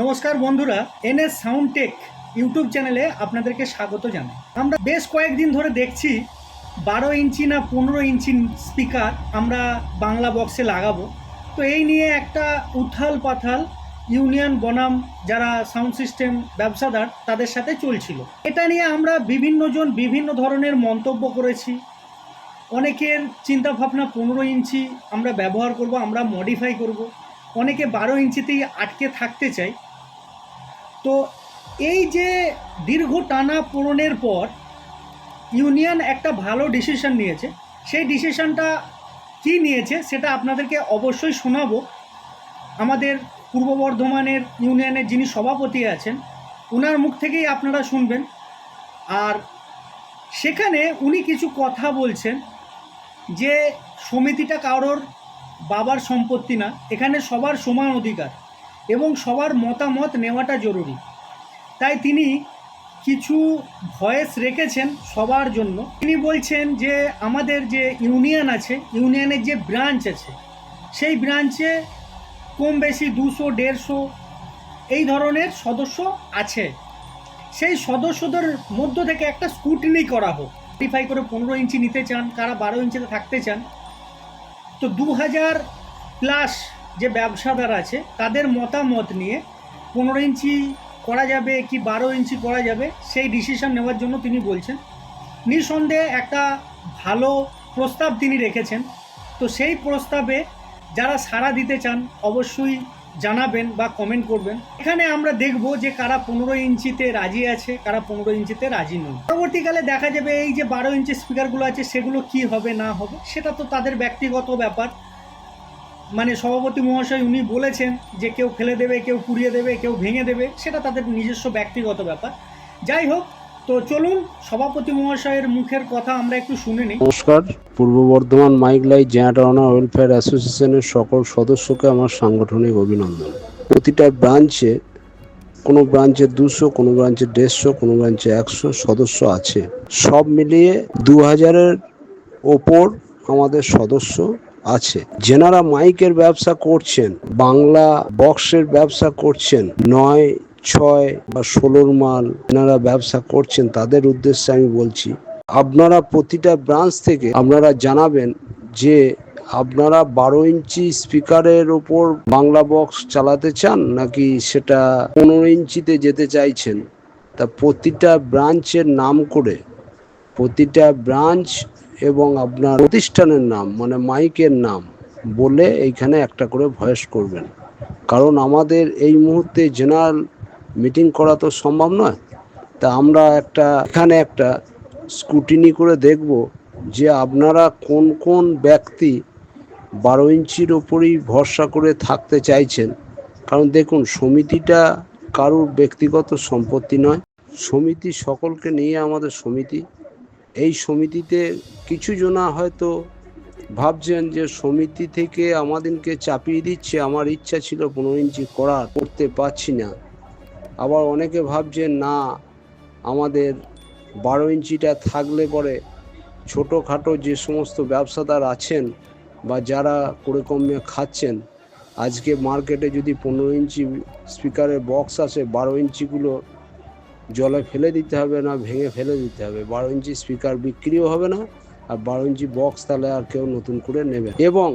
নমস্কার বন্ধুরা, NS sound take YouTube চ্যানেলে আপনাদেরকে স্বাগত জানাই। আমরা বেশ কয়েকদিন ধরে দেখছি বারো ইঞ্চি না পনেরো ইঞ্চি স্পিকার আমরা বাংলা বক্সে লাগাবো। তো এই নিয়ে একটা উথাল পাথাল ইউনিয়ন বনাম যারা সাউন্ড সিস্টেম ব্যবসাদার তাদের সাথে চলছিল। এটা নিয়ে আমরা বিভিন্নজন বিভিন্ন ধরনের মন্তব্য করেছি। অনেকের চিন্তা ভাবনা পনেরো ইঞ্চি আমরা ব্যবহার করব, আমরা মডিফাই করব। অনেকে বারো ইঞ্চিতেই আটকে থাকতে চাই। তো এই যে দীর্ঘ টানা পূরণের পর ইউনিয়ন একটা ভালো ডিসিশন নিয়েছে। সেই ডিসিশনটা কি নিয়েছে সেটা আপনাদেরকে অবশ্যই শোনাবো। আমাদের পূর্ব বর্ধমানের ইউনিয়নের যিনি সভাপতি আছেন ওনার মুখ থেকেই আপনারা শুনবেন। আর সেখানে উনি কিছু কথা বলছেন যে সমিতিটা কারোর বাবার সম্পত্তি না, এখানে সবার সমান অধিকার। এবং সবার মতামত নেওয়াটা জরুরি। তাই তিনি কিছু ভয়েস রেখেছেন সবার জন্য। তিনি বলছেন যে, আমাদের যে ইউনিয়ন আছে, ইউনিয়নের যে ব্রাঞ্চ আছে, সেই ব্রাঞ্চে কম বেশি দুশো, দেড়শো এই ধরনের সদস্য আছে। সেই সদস্যদের মধ্য থেকে একটা স্কুটিনি করা হোক। মডিফাই করে পনেরো ইঞ্চি নিতে চান, কারা বারো ইঞ্চিতে থাকতে চান। তো দু হাজার প্লাস যে ব্যবসাদার আছে, তাদের মতামত নিয়ে পনেরো ইঞ্চি করা যাবে কি বারো ইঞ্চি করা যাবে, সেই ডিসিশন নেওয়ার জন্য তিনি বলছেন। নিঃসন্দেহে একটা ভালো প্রস্তাব তিনি রেখেছেন। তো সেই প্রস্তাবে যারা সাড়া দিতে চান, অবশ্যই জানাবেন বা কমেন্ট করবেন। এখানে আমরা দেখব যে কারা পনেরো ইঞ্চিতে রাজি আছে, কারা পনেরো ইঞ্চিতে রাজি নয়। পরবর্তীকালে দেখা যাবে এই যে বারো ইঞ্চি স্পিকারগুলো আছে, সেগুলো কি হবে, না হবে, সেটা তো তাদের ব্যক্তিগত ব্যাপার। মানে সভাপতি মহাশয় উনি বলেছেন যে কেউ ফেলে দেবে, কেউ পুড়িয়ে দেবে, কেউ ভেঙে দেবে, সেটা তাদের নিজস্ব ব্যক্তিগত ব্যাপার। যাই হোক, তো চলুন, সভাপতি মহাশয়ের মুখের কথা আমরা একটু শুনে নিই। নমস্কার। পূর্ব বর্ধমান মাইক লাই জেনাটানা ওয়েলফেয়ার অ্যাসোসিয়েশনের সকল সদস্যকে আমার সাংগঠনিক অভিনন্দন। প্রতিটা ব্রাঞ্চে, কোনো ব্রাঞ্চে দুশো, কোনো ব্রাঞ্চে দেড়শো, কোনো ব্রাঞ্চে একশো সদস্য আছে। সব মিলিয়ে দু হাজারের ওপর আমাদের সদস্য আছে। যেনারা মাইকের ব্যবসা করছেন, বাংলা বক্সের ব্যবসা করছেন, নয়, ছয় বা ষোলোর মাল যারা ব্যবসা করছেন, তাদের উদ্দেশ্যে আমি বলছি, আপনারা প্রতিটা ব্রাঞ্চ থেকে আপনারা জানাবেন যে আপনারা বারো ইঞ্চি স্পিকারের ওপর বাংলা বক্স চালাতে চান নাকি সেটা পনেরো ইঞ্চিতে যেতে চাইছেন? তা প্রতিটা ব্রাঞ্চের নাম করে, প্রতিটা ব্রাঞ্চ এবং আপনার প্রতিষ্ঠানের নাম মানে মাইকের নাম বলে এইখানে একটা করে ভয়েস করবেন। কারণ আমাদের এই মুহূর্তে জেনারেল মিটিং করা তো সম্ভব নয়। তা আমরা একটা, এখানে একটা স্কুটিনি করে দেখব যে আপনারা কোন কোন ব্যক্তি বারো ইঞ্চির ওপরেই ভরসা করে থাকতে চাইছেন। কারণ দেখুন, সমিতিটা কারোর ব্যক্তিগত সম্পত্তি নয়। সমিতি সকলকে নিয়ে আমাদের সমিতি। এই সমিতিতে কিছু জনা হয়তো ভাবছেন যে সমিতি থেকে আমাদেরকে চাপিয়ে দিচ্ছে, আমার ইচ্ছা ছিল পনেরো ইঞ্চি করার করতে পারছি না। আবার অনেকে ভাবছেন, না, আমাদের বারো ইঞ্চিটা থাকলে পরে ছোটোখাটো যে সমস্ত ব্যবসাদার আছেন বা যারা করে কমে খাচ্ছেন, আজকে মার্কেটে যদি পনেরো ইঞ্চি স্পিকারের বক্স আসে, বারো ইঞ্চিগুলো জলে ফেলে দিতে হবে না, ভেঙে ফেলে দিতে হবে। বারো ইঞ্চি স্পিকার বিক্রিও হবে না, আর বারো ইঞ্চি বক্স তাহলে আর কেউ নতুন করে নেবে এবং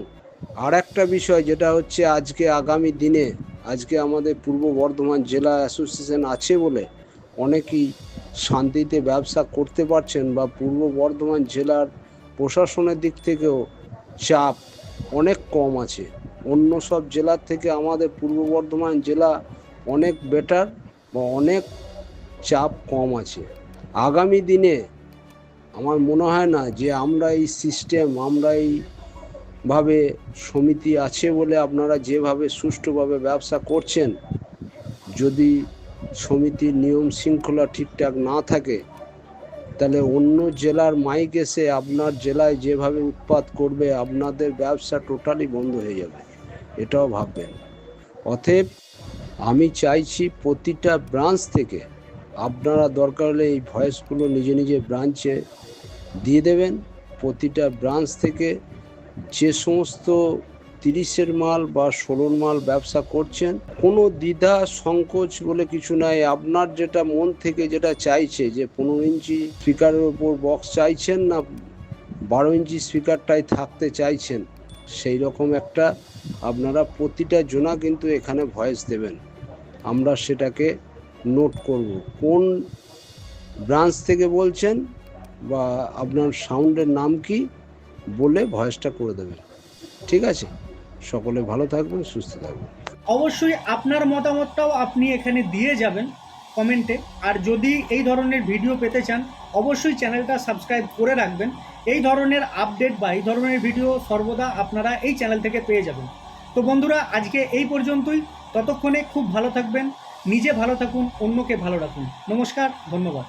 আর একটা বিষয় যেটা হচ্ছে আজকে আগামী দিনে, আজকে আমাদের পূর্ব বর্ধমান জেলা অ্যাসোসিয়েশন আছে বলে অনেকেই শান্তিতে ব্যবসা করতে পারছেন বা পূর্ব বর্ধমান জেলার প্রশাসনের দিক থেকেও চাপ অনেক কম আছে। অন্য সব জেলার থেকে আমাদের পূর্ব বর্ধমান জেলা অনেক বেটার বা অনেক চাপ কম আছে। আগামী দিনে আমার মনে হয় না যে আমরা এই সিস্টেম আমরা এই ভাবে সমিতি আছে বলে আপনারা যেভাবে সুষ্ঠুভাবে ব্যবসা করছেন, যদি সমিতির নিয়ম শৃঙ্খলা ঠিকঠাক না থাকে, তাহলে অন্য জেলার মাইক এসে আপনার জেলায় যেভাবে উৎপাত করবে, আপনাদের ব্যবসা টোটালি বন্ধ হয়ে যাবে। এটাও ভাববেন। অতএব আমি চাইছি প্রতিটা ব্রাঞ্চ থেকে আপনারা দরকার হলে এই ভয়েসগুলো নিজে নিজে ব্রাঞ্চে দিয়ে দেবেন। প্রতিটা ব্রাঞ্চ থেকে যে সমস্ত তিরিশের মাল বা ষোলোর মাল ব্যবসা করছেন, কোনো দ্বিধা, সংকোচ বলে কিছু নাই। আপনার যেটা মন থেকে যেটা চাইছে যে পনেরো ইঞ্চি স্পিকারের ওপর বক্স চাইছেন না বারো ইঞ্চি স্পিকারটাই থাকতে চাইছেন, সেই রকম একটা আপনারা প্রতিটা জোনা কিন্তু এখানে ভয়েস দেবেন। আমরা সেটাকে নোট করব। কোন ব্রাঞ্চ থেকে বলছেন বা আপনার সাউন্ডের নাম কি বলে ভয়েসটা করে দেবেন। ঠিক আছে? সকলে ভালো থাকবেন, সুস্থ থাকবেন। অবশ্যই আপনার মতামতটাও আপনি এখানে দিয়ে যাবেন কমেন্টে আর যদি এই ধরনের ভিডিও পেতে চান, অবশ্যই চ্যানেলটা সাবস্ক্রাইব করে রাখবেন। এই ধরনের আপডেট বা এই ধরনের ভিডিও সর্বদা আপনারা এই চ্যানেল থেকে পেয়ে যাবেন। তো বন্ধুরা, আজকে এই পর্যন্তই। ততক্ষণে খুব ভালো থাকবেন। নিজে ভালো থাকুন অন্যকে ভালো রাখুন। নমস্কার ধন্যবাদ।